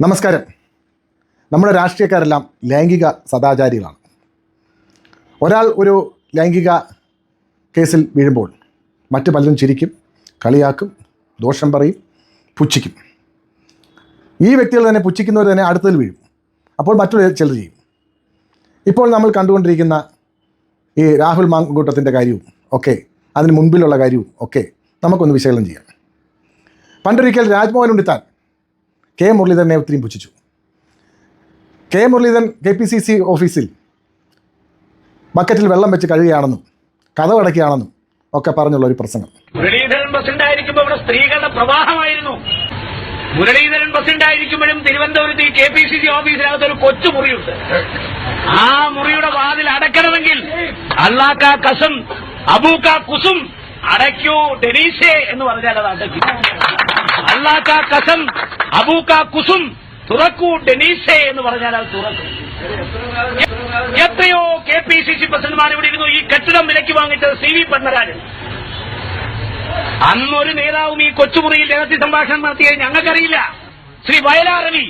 നമസ്കാരം. നമ്മുടെ രാഷ്ട്രീയക്കാരെല്ലാം ലൈംഗിക സദാചാരികളാണ്. ഒരാൾ ഒരു ലൈംഗിക കേസിൽ വീഴുമ്പോൾ മറ്റു പലരും ചിരിക്കും കളിയാക്കും ദോഷം പറയും പുച്ഛിക്കും. ഈ വ്യക്തികൾ തന്നെ പുച്ഛിക്കുന്നവർ തന്നെ അടുത്തതിൽ വീഴും. അപ്പോൾ മറ്റൊരു ചിലർ ചെയ്യും. ഇപ്പോൾ നമ്മൾ കണ്ടുകൊണ്ടിരിക്കുന്ന ഈ രാഹുൽ മാങ്കൂട്ടത്തിന്റെ കാര്യവും ഒക്കെ അതിന് മുൻപിലുള്ള കാര്യവും ഒക്കെ നമുക്കൊന്ന് വിശകലനം ചെയ്യാം. പണ്ടൊരിക്കൽ രാജ്മോഹൻ ഉണ്ണിത്താൻ കെ മുരളീധരനെ ഒത്തിരി പുച്ഛിച്ചു. K Muraleedharan K P C C ഓഫീസിൽ ബക്കറ്റിൽ വെള്ളം വെച്ച് കഴുകുകയാണെന്നും കഥവടക്കുകയാണെന്നും ഒക്കെ പറഞ്ഞുള്ള ഒരു പ്രസംഗം. മുരളീധരൻ ഉണ്ടായിരിക്കുമ്പോൾ ഇവിടെ സ്ത്രീകളുടെ പ്രവാഹമായിരുന്നു. മുരളീധരൻ ബസ് ഉണ്ടായിരിക്കുമ്പോഴും തിരുവനന്തപുരത്ത് ഈ കെ പി സി സി ഓഫീസിനകത്ത് ഒരു കൊച്ചു മുറിയുണ്ട്. ആ മുറിയുടെ വാതിൽ അടക്കണമെങ്കിൽ അള്ളാക്ക കസം അബൂക്ക കുസും അടയ്ക്കൂ ഡെനീഷെ എന്ന് പറഞ്ഞാൽ അത് അടയ്ക്കും. അള്ളാക്ക കസം അബൂ കാ കുസും തുറക്കൂ ഡെനീസേ എന്ന് പറഞ്ഞാൽ അത് തുറക്കും. എത്രയോ കെ പി സി സി പ്രസിഡന്റ്മാർ ഇവിടെ ഇരുന്നു ഈ കെട്ടിടം വിലയ്ക്ക് വാങ്ങിച്ചത് സി വി പത്മരാജൻ. അന്നൊരു നേതാവും ഈ കൊച്ചുമുറിയിൽ രഹസ്യ സംഭാഷണം നടത്തിയത് ഞങ്ങൾക്കറിയില്ല. ശ്രീ വയലാറവി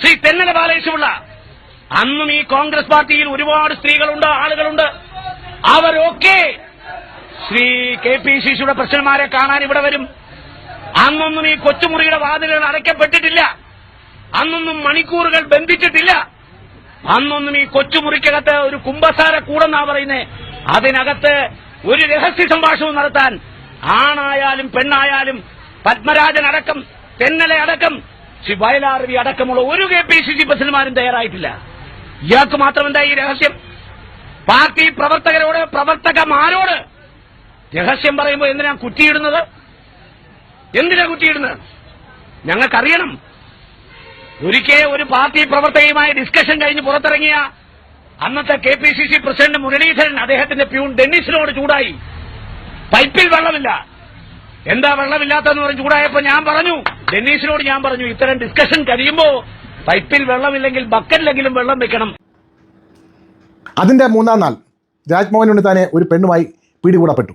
ശ്രീ തെന്നല ബാലകൃഷ്ണപിള്ള. അന്നും ഈ കോൺഗ്രസ് പാർട്ടിയിൽ ഒരുപാട് സ്ത്രീകളുണ്ട് ആളുകളുണ്ട്. അവരൊക്കെ ശ്രീ കെ പി സി സിയുടെ പ്രസിഡന്റുമാരെ കാണാൻ ഇവിടെ വരും. അന്നൊന്നും ഈ കൊച്ചുമുറിയുടെ വാതിലുകൾ അടയ്ക്കപ്പെട്ടിട്ടില്ല. അന്നൊന്നും മണിക്കൂറുകൾ ബന്ധിച്ചിട്ടില്ല. അന്നൊന്നും ഈ കൊച്ചുമുറിക്കകത്ത് ഒരു കുംഭസാര കൂടെന്നാ പറയുന്നേ. അതിനകത്ത് ഒരു രഹസ്യ സംഭാഷണം നടത്താൻ ആണായാലും പെണ്ണായാലും പത്മരാജൻ അടക്കം തെന്നല അടക്കം ശ്രീ വയലാർവി അടക്കമുള്ള ഒരു കെ പി സി സി പ്രസിഡന്റുമാരും തയ്യാറായിട്ടില്ല. ഇയാൾക്ക് മാത്രം എന്താ ഈ രഹസ്യം? പാർട്ടി പ്രവർത്തകരോട് പ്രവർത്തകമാരോട് രഹസ്യം പറയുമ്പോൾ എന്തിനാ കുറ്റിയിടുന്നത്? എന്തിനാ കുറ്റിയിടുന്നത് ഞങ്ങൾക്കറിയണം. ഒരിക്കൽ ഒരു പാർട്ടി പ്രവർത്തകയുമായി ഡിസ്കഷൻ കഴിഞ്ഞ് പുറത്തിറങ്ങിയ അന്നത്തെ K P C C president Muraleedharan അദ്ദേഹത്തിന്റെ പ്യൂൺ ഡെന്നിസിനോട് ചൂടായി. പൈപ്പിൽ വെള്ളമില്ല. എന്താ വെള്ളമില്ലാത്തെന്ന് പറഞ്ഞ് ചൂടായപ്പോ ഞാൻ പറഞ്ഞു ഡെന്നീസിനോട് ഞാൻ പറഞ്ഞു ഇത്തരം ഡിസ്കഷൻ കഴിയുമ്പോ പൈപ്പിൽ വെള്ളമില്ലെങ്കിൽ ബക്കറ്റിലെങ്കിലും വെള്ളം വെക്കണം. അതിന്റെ മൂന്നാം നാൾ രാജ്മോഹൻ ഉണ്ണിത്താനെ ഒരു പെണ്ണുമായി പിടികൂടപ്പെട്ടു.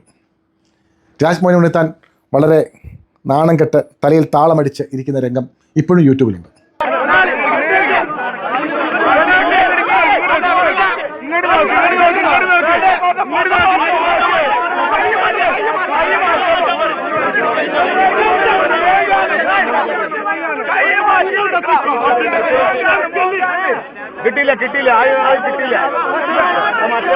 രാജ്മോഹൻ ഉണ്ണിത്താൻ വളരെ നാണം കെട്ട് തലയിൽ താളമടിച്ച് ഇരിക്കുന്ന രംഗം ഇപ്പോഴും യൂട്യൂബിലുണ്ട്. കിട്ടില്ല കിട്ടില്ല ആയ ആയ കിട്ടില്ല മറ്റേ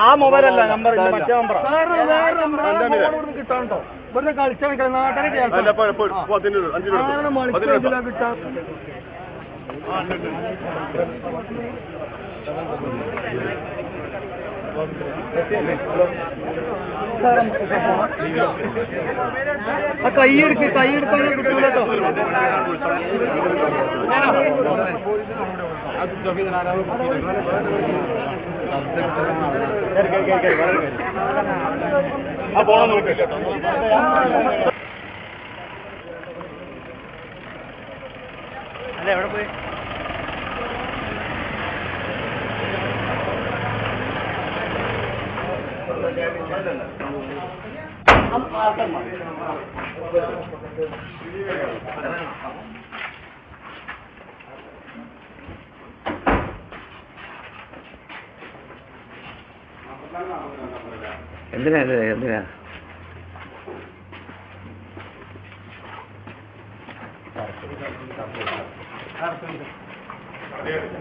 ആ മൊബൈലല്ല നമ്പർ മറ്റേ നമ്പർ അല്ല പോ- പോ- പോ, അതിന് ഇട്, അഞ്ചിന് എടുത്തോ. അതിന് എടുത്തോ. കൈയെടുക്ക് കൈയെടുക്കാൻ കിട്ടൂലോ ആ പോണം നോക്ക് അല്ല എവിടെ പോയി? എന്തിനാ ഇത് എന്തിനാ എന്തിനാ?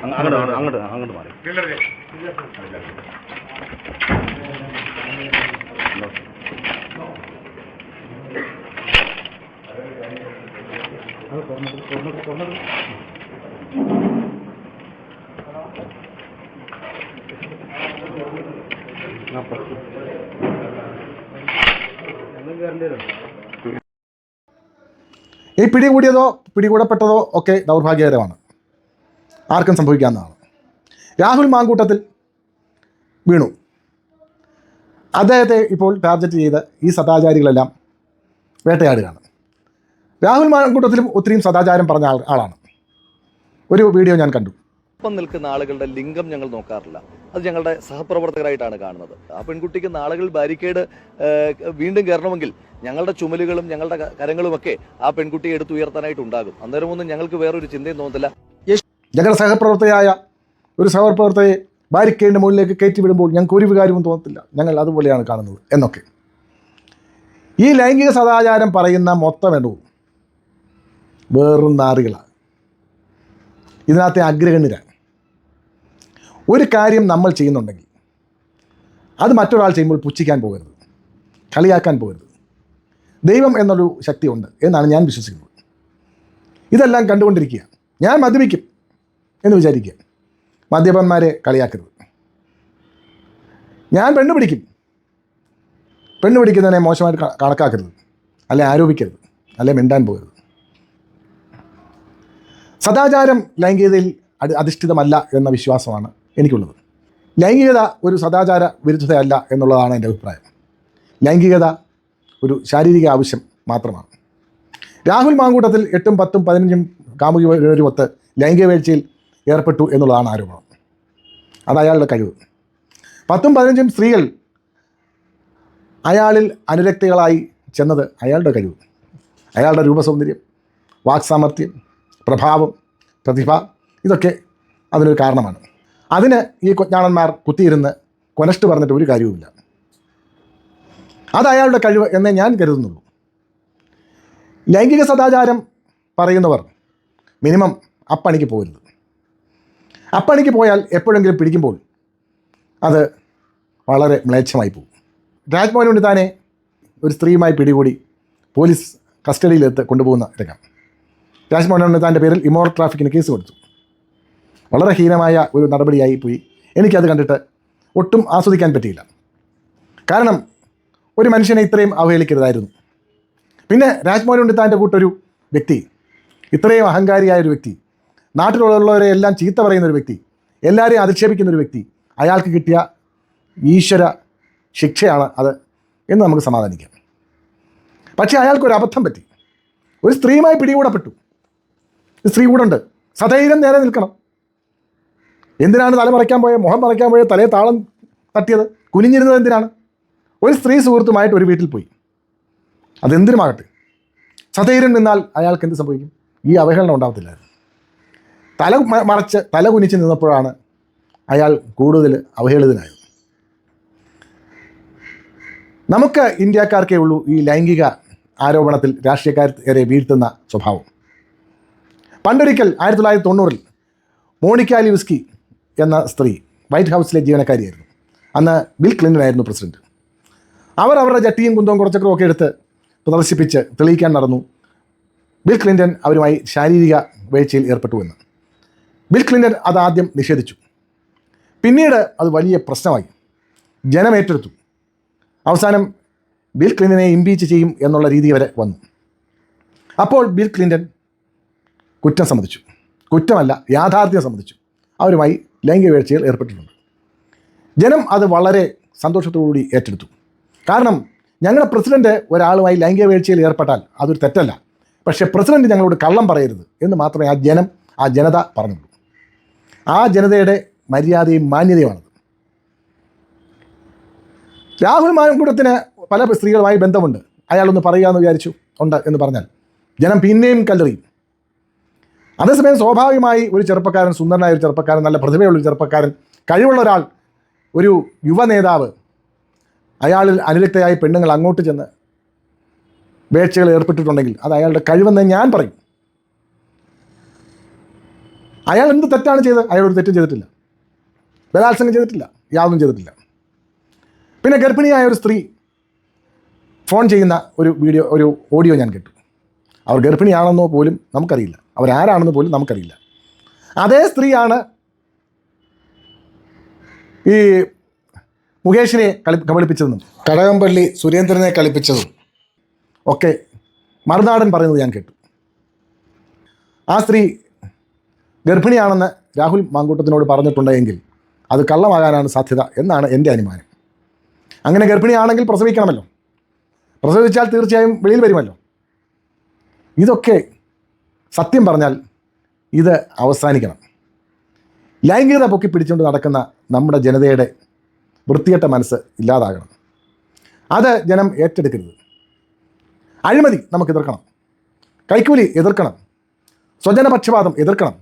അങ്ങോട്ട് അങ്ങോട്ട് അങ്ങോട്ട് മാറി. ഈ പിടികൂടിയതോ പിടികൂടപ്പെട്ടതോ ഒക്കെ ദൗർഭാഗ്യകരമാണ്. ആർക്കും സംഭവിക്കാവുന്നതാണ് രാഹുൽ മാങ്കൂട്ടത്തിൽ വീണു. അദ്ദേഹത്തെ ഇപ്പോൾ ടാർഗറ്റ് ചെയ്ത് ഈ സദാചാരികളെല്ലാം വേട്ടയാടുകയാണ്. രാഹുൽ മാങ്കൂട്ടത്തിലും ഒത്തിരിയും സദാചാരം പറഞ്ഞ ആളാണ്. ഒരു വീഡിയോ ഞാൻ കണ്ടു. ഒപ്പം നിൽക്കുന്ന ആളുകളുടെ ലിംഗം ഞങ്ങൾ നോക്കാറില്ല. അത് ഞങ്ങളുടെ സഹപ്രവർത്തകരായിട്ടാണ് കാണുന്നത്. ആ പെൺകുട്ടിക്ക് നാളുകൾ ബാരിക്കേഡ് വീണ്ടും കയറണമെങ്കിൽ ഞങ്ങളുടെ ചുമലുകളും ഞങ്ങളുടെ കരങ്ങളുമൊക്കെ ആ പെൺകുട്ടിയെ എടുത്തുയർത്താനായിട്ട് ഉണ്ടാകും. അന്നേരമൊന്നും ഞങ്ങൾക്ക് വേറൊരു ചിന്തയും തോന്നത്തില്ല. ഞങ്ങളുടെ സഹപ്രവർത്തകയായ ഒരു സഹപ്രവർത്തകയെ ബാരിക്കേഡിന്റെ മുകളിലേക്ക് കയറ്റി വിടുമ്പോൾ ഞങ്ങൾക്ക് ഒരു വികാരവും തോന്നത്തില്ല. ഞങ്ങൾ അതുപോലെയാണ് കാണുന്നത് എന്നൊക്കെ. ഈ ലൈംഗിക സദാചാരം പറയുന്ന മൊത്തം ഇടവും വേറും നാറികളാണ്. ഇതിനകത്തെ അഗ്രഗണ്യരാണ്. ഒരു കാര്യം നമ്മൾ ചെയ്യുന്നുണ്ടെങ്കിൽ അത് മറ്റൊരാൾ ചെയ്യുമ്പോൾ പുച്ഛിക്കാൻ പോകരുത്. കളിയാക്കാൻ പോകരുത്. ദൈവം എന്നൊരു ശക്തിയുണ്ട് എന്നാണ് ഞാൻ വിശ്വസിക്കുന്നത്. ഇതെല്ലാം കണ്ടുകൊണ്ടിരിക്കുക. ഞാൻ മദ്യപിക്കും എന്ന് വിചാരിക്കുക. മദ്യപന്മാരെ കളിയാക്കരുത്. ഞാൻ പെണ്ണ് പിടിക്കും. പെണ്ണ് പിടിക്കുന്നതിനെ മോശമായിട്ട് കണക്കാക്കരുത്. അല്ലെ ആരോപിക്കരുത്. അല്ലെ മിണ്ടാൻ പോകരുത്. സദാചാരം ലൈംഗികതയിൽ അധിഷ്ഠിതമല്ല എന്ന വിശ്വാസമാണ് എനിക്കുള്ളത്. ലൈംഗികത ഒരു സദാചാര വിരുദ്ധതയല്ല എന്നുള്ളതാണ് എന്റെ അഭിപ്രായം. ലൈംഗികത ഒരു ശാരീരിക ആവശ്യം മാത്രമാണ്. രാഹുൽ മാങ്കൂട്ടത്തിൽ എട്ടും പത്തും പതിനഞ്ചും കാമുകിവരുമൊത്ത് ലൈംഗിക വീഴ്ചയിൽ ഏർപ്പെട്ടു എന്നുള്ളതാണ് ആരോപണം. അത് അയാളുടെ കഴിവ്. പത്തും പതിനഞ്ചും സ്ത്രീകൾ അയാളിൽ അനുരക്തികളായി ചെന്നത് അയാളുടെ കഴിവ്. അയാളുടെ രൂപസൗന്ദര്യം വാക്സാമർത്ഥ്യം പ്രഭാവം പ്രതിഭ ഇതൊക്കെ അതിനൊരു കാരണമാണ്. അതിന് ഈ കൊഞ്ഞാളന്മാർ കുത്തിയിരുന്ന് കൊനഷ്ട് പറഞ്ഞിട്ട് ഒരു കാര്യവുമില്ല. അത് അയാളുടെ കഴിവ് എന്നേ ഞാൻ കരുതുന്നുള്ളൂ. ലൈംഗിക സദാചാരം പറയുന്നവർ മിനിമം അപ്പണിക്ക് പോകരുത്. അപ്പണിക്ക് പോയാൽ എപ്പോഴെങ്കിലും പിടിക്കുമ്പോൾ അത് വളരെ മ്ലേച്ഛമായി പോകും. രാജ്മോഹൻ ഉണ്ണിത്താനെ ഒരു സ്ത്രീയുമായി പിടികൂടി പോലീസ് കസ്റ്റഡിയിലെത്ത് കൊണ്ടുപോകുന്ന രംഗം. രാജ്മോഹൻ ഉണ്ണിത്താന്റെ പേരിൽ ഇമോർ ട്രാഫിക്കിന് കേസ് കൊടുത്തു. വളരെ ഹീനമായ ഒരു നടപടിയായി പോയി. എനിക്കത് കണ്ടിട്ട് ഒട്ടും ആസ്വദിക്കാൻ പറ്റിയില്ല. കാരണം ഒരു മനുഷ്യനെ ഇത്രയും അവഹേളിക്കരുതായിരുന്നു. പിന്നെ രാജ്മോഹൻ ഉണ്ണിത്താന്റെ കൂട്ടൊരു വ്യക്തി ഇത്രയും അഹങ്കാരിയായ ഒരു വ്യക്തി നാട്ടിലുള്ളവരെ എല്ലാം ചീത്ത പറയുന്ന ഒരു വ്യക്തി എല്ലാവരെയും അധിക്ഷേപിക്കുന്ന ഒരു വ്യക്തി അയാൾക്ക് കിട്ടിയ ഈശ്വര ശിക്ഷയാണ് അത് എന്ന് നമുക്ക് സമാധാനിക്കാം. പക്ഷേ അയാൾക്കൊരു അബദ്ധം പറ്റി. ഒരു സ്ത്രീയുമായി പിടികൂടപ്പെട്ടു. സ്ത്രീ കൂടെ ഉണ്ട്. സധൈര്യം നേരെ നിൽക്കണം. എന്തിനാണ് തല മറയ്ക്കാൻ പോയത് മുഖം മറയ്ക്കാൻ പോയത് തലയെ താളം തട്ടിയത്? കുനിഞ്ഞിരുന്നത് എന്തിനാണ്? ഒരു സ്ത്രീ സുഹൃത്തുമായിട്ട് ഒരു വീട്ടിൽ പോയി. അതെന്തിനുമാകട്ടെ? സധൈര്യം നിന്നാൽ അയാൾക്ക് എന്ത് സംഭവിക്കും? ഈ അവഹേളനം ഉണ്ടാകത്തില്ലായിരുന്നു തല മറച്ച് തല കുനിച്ച് നിന്നപ്പോഴാണ് അയാൾ കൂടുതൽ അവഹേളിതനായത്. നമുക്ക് ഇന്ത്യക്കാർക്കേ ഉള്ളൂ ഈ ലൈംഗിക ആരോപണത്തിൽ രാഷ്ട്രീയക്കാരെ വീഴ്ത്തുന്ന സ്വഭാവം. പണ്ടൊരിക്കൽ ആയിരത്തി തൊള്ളായിരത്തി തൊണ്ണൂറിൽ മോണിക്ക ലിവിസ്കി എന്ന സ്ത്രീ വൈറ്റ് ഹൗസിലെ ജീവനക്കാരിയായിരുന്നു. അന്ന് ബിൽ ക്ലിന്റൺ ആയിരുന്നു പ്രസിഡന്റ്. അവർ അവരുടെ ജട്ടിയും കുന്തവും കുറച്ചൊക്കെ ഒക്കെ എടുത്ത് പ്രദർശിപ്പിച്ച് തെളിയിക്കാൻ നടന്നു. ബിൽ ക്ലിന്റൺ അവരുമായി ശാരീരിക വീഴ്ചയിൽ ഏർപ്പെട്ടു എന്ന്. ബിൽ ക്ലിന്റൺ അത് ആദ്യം നിഷേധിച്ചു. പിന്നീട് അത് വലിയ പ്രശ്നമായി. ജനം ഏറ്റെടുത്തു. അവസാനം ബിൽ ക്ലിന്റനെ ഇംപീച്ച് ചെയ്യും എന്നുള്ള രീതി വരെ വന്നു. അപ്പോൾ ബിൽ ക്ലിന്റൺ കുറ്റം സമ്മതിച്ചു. കുറ്റമല്ല യാഥാർത്ഥ്യം സമ്മതിച്ചു. അവരുമായി ലൈംഗിക വീഴ്ചയിൽ ഏർപ്പെട്ടിട്ടുണ്ട്. ജനം അത് വളരെ സന്തോഷത്തോടുകൂടി ഏറ്റെടുത്തു. കാരണം ഞങ്ങളുടെ പ്രസിഡന്റ് ഒരാളുമായി ലൈംഗിക വീഴ്ചയിൽ ഏർപ്പെട്ടാൽ അതൊരു തെറ്റല്ല. പക്ഷേ പ്രസിഡന്റ് ഞങ്ങളോട് കള്ളം പറയരുത് എന്ന് മാത്രമേ ആ ജനം ആ ജനത പറഞ്ഞുള്ളൂ. ആ ജനതയുടെ മര്യാദയും മാന്യതയുമാണത്. രാഹുൽ മാൻകുടത്തിന് പല സ്ത്രീകളുമായി ബന്ധമുണ്ട്. അയാളൊന്ന് പറയുക എന്ന് വിചാരിച്ചു. ഉണ്ട് എന്ന് പറഞ്ഞാൽ ജനം പിന്നെയും കല്ലെറിയും. അതേസമയം സ്വാഭാവികമായി ഒരു ചെറുപ്പക്കാരൻ സുന്ദരനായ ഒരു ചെറുപ്പക്കാരൻ നല്ല പ്രതിഭയുള്ള ഒരു ചെറുപ്പക്കാരൻ കഴിവുള്ള ഒരാൾ ഒരു യുവ നേതാവ് അയാളിൽ അനുരക്തയായ പെണ്ണുങ്ങൾ അങ്ങോട്ട് ചെന്ന് വേഴ്ചകൾ ഏർപ്പെട്ടിട്ടുണ്ടെങ്കിൽ അത് അയാളുടെ കഴിവെന്ന് ഞാൻ പറയും. അയാൾ എന്ത് തെറ്റാണ് ചെയ്തത്? അയാൾ ഒരു തെറ്റും ചെയ്തിട്ടില്ല. ബലാത്സംഗം ചെയ്തിട്ടില്ല. യാതൊന്നും ചെയ്തിട്ടില്ല. പിന്നെ ഗർഭിണിയായ ഒരു സ്ത്രീ ഫോൺ ചെയ്യുന്ന ഒരു വീഡിയോ ഒരു ഓഡിയോ ഞാൻ കേട്ടു. അവർ ഗർഭിണിയാണെന്നോ പോലും നമുക്കറിയില്ല. അവരാരാണെന്ന് പോലും നമുക്കറിയില്ല. അതേ സ്ത്രീയാണ് ഈ മുകേഷിനെ കളി കബളിപ്പിച്ചതെന്നും കടകംപള്ളി സുരേന്ദ്രനെ കളിപ്പിച്ചതും ഒക്കെ മറുനാടൻ പറയുന്നത് ഞാൻ കേട്ടു. ആ സ്ത്രീ ഗർഭിണിയാണെന്ന് രാഹുൽ മാങ്കൂട്ടത്തിനോട് പറഞ്ഞിട്ടുണ്ടെങ്കിൽ അത് കള്ളമാകാനാണ് സാധ്യത എന്നാണ് എന്റെ അനുമാനം. അങ്ങനെ ഗർഭിണിയാണെങ്കിൽ പ്രസവിക്കണമല്ലോ. പ്രസവിച്ചാൽ തീർച്ചയായും വെളിയിൽ വരുമല്ലോ. ഇതൊക്കെ സത്യം പറഞ്ഞാൽ ഇത് അവസാനിക്കണം. ലൈംഗികത പൊക്കി പിടിച്ചുകൊണ്ട് നടക്കുന്ന നമ്മുടെ ജനതയുടെ വൃത്തികെട്ട മനസ്സ് ഇല്ലാതാകണം. അത് ജനം ഏറ്റെടുക്കരുത്. അഴിമതി നമുക്ക് എതിർക്കണം. കൈക്കൂലി എതിർക്കണം. സ്വജനപക്ഷപാതം എതിർക്കണം.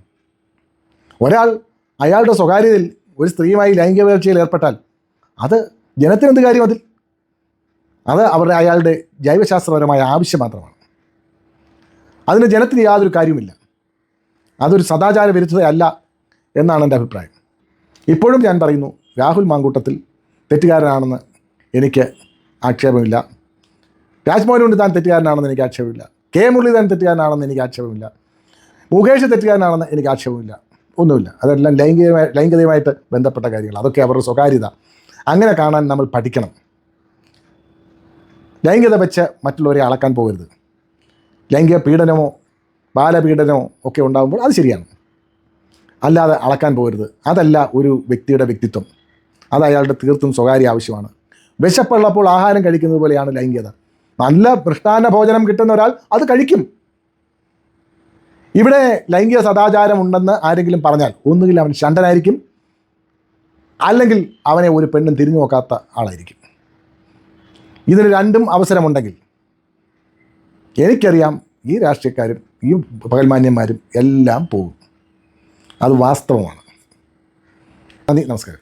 ഒരാൾ അയാളുടെ സ്വകാര്യതയിൽ ഒരു സ്ത്രീയുമായി ലൈംഗിക വീഴ്ചയിൽ ഏർപ്പെട്ടാൽ അത് ജനത്തിനെന്ത് കാര്യം അതിൽ? അത് അവരുടെ അയാളുടെ ജൈവശാസ്ത്രപരമായ ആവശ്യം മാത്രമാണ്. അതിന് ജനത്തിന് യാതൊരു കാര്യവുമില്ല. അതൊരു സദാചാര വിരുദ്ധതയല്ല എന്നാണ് എന്റെ അഭിപ്രായം. ഇപ്പോഴും ഞാൻ പറയുന്നു രാഹുൽ മാങ്കൂട്ടത്തിൽ തെറ്റുകാരനാണെന്ന് എനിക്ക് ആക്ഷേപമില്ല. രാജ്മോഹനുണ്ട് താൻ തെറ്റുകാരനാണെന്ന് എനിക്ക് ആക്ഷേപമില്ല. കെ മുരളീധരൻ തെറ്റുകാരനാണെന്ന് എനിക്ക് ആക്ഷേപമില്ല. മുകേഷ് തെറ്റുകാരനാണെന്ന് എനിക്ക് ആക്ഷേപമില്ല. ഒന്നുമില്ല. അതെല്ലാം ലൈംഗികമായി ലൈംഗികതയുമായിട്ട് ബന്ധപ്പെട്ട കാര്യങ്ങൾ. അതൊക്കെ അവരുടെ സ്വകാര്യത. അങ്ങനെ കാണാൻ നമ്മൾ പഠിക്കണം. ലൈംഗികത വെച്ച് മറ്റുള്ളവരെ അളക്കാൻ പോകരുത്. ലൈംഗിക പീഡനമോ ബാലപീഡനമോ ഒക്കെ ഉണ്ടാകുമ്പോൾ അത് ശരിയാണ്. അല്ലാതെ അളക്കാൻ പോകരുത്. അതല്ല ഒരു വ്യക്തിയുടെ വ്യക്തിത്വം. അത് അയാളുടെ തീർത്തും സ്വകാര്യ ആവശ്യമാണ്. വിശപ്പുള്ളപ്പോൾ ആഹാരം കഴിക്കുന്നത് പോലെയാണ് ലൈംഗികത. നല്ല പൃഷ്ടാന ഭോജനം കിട്ടുന്ന ഒരാൾ അത് കഴിക്കും. ഇവിടെ ലൈംഗിക സദാചാരം ഉണ്ടെന്ന് ആരെങ്കിലും പറഞ്ഞാൽ ഒന്നുകിൽ അവൻ ഷണ്ടനായിരിക്കും അല്ലെങ്കിൽ അവനെ ഒരു പെണ്ണും തിരിഞ്ഞു നോക്കാത്ത ആളായിരിക്കും. ഇതിന് രണ്ടും അവസരമുണ്ടെങ്കിൽ എനിക്കറിയാം ഈ രാഷ്ട്രീയക്കാരും ഈ പകൽമാന്യന്മാരും എല്ലാം പോകും. അത് വാസ്തവമാണ്. നന്ദി നമസ്കാരം.